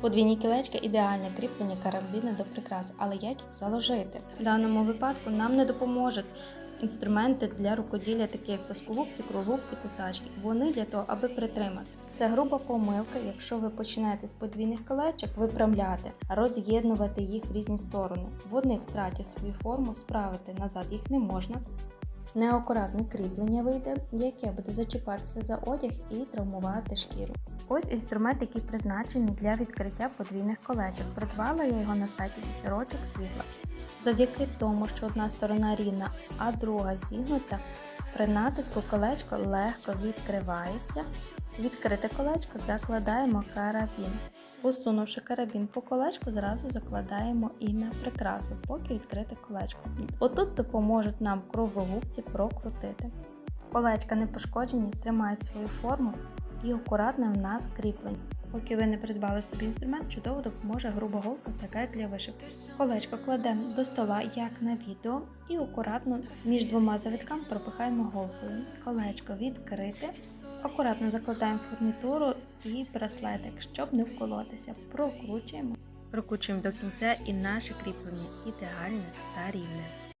Подвійні кілечка ідеальне кріплення карабіна до прикрас, але як їх заложити? В даному випадку нам не допоможуть інструменти для рукоділля, такі як плоскогубці, кругубці, кусачки. Вони для того, аби притримати. Це груба помилка, якщо ви починаєте з подвійних колечок виправляти, роз'єднувати їх в різні сторони. Вони втратять свою форму, справити назад їх не можна. Неакуратне кріплення вийде, яке буде зачіпатися за одяг і травмувати шкіру. Ось інструмент, який призначений для відкриття подвійних колечок. Придбала я його на сайті вісерочок світла. Завдяки тому, що одна сторона рівна, а друга зігнута, при натиску колечко легко відкривається. Відкрите колечко закладаємо карабін. Посунувши карабін по колечку, зразу закладаємо і на прикрасу, поки відкрите колечко. Отут допоможуть нам круглогубці прокрутити. Колечка не пошкоджені, тримають свою форму і акуратне в нас кріплення. Поки ви не придбали собі інструмент, чудово допоможе груба голка, така як для вишивки. Колечко кладемо до стола, як на відео, і акуратно між двома завитками пропихаємо голкою. Колечко відкрите. Акуратно закладаємо фурнітуру і браслетик, щоб не вколотися. Прокручуємо. Прокручуємо до кінця і наше кріплення ідеальне та рівне.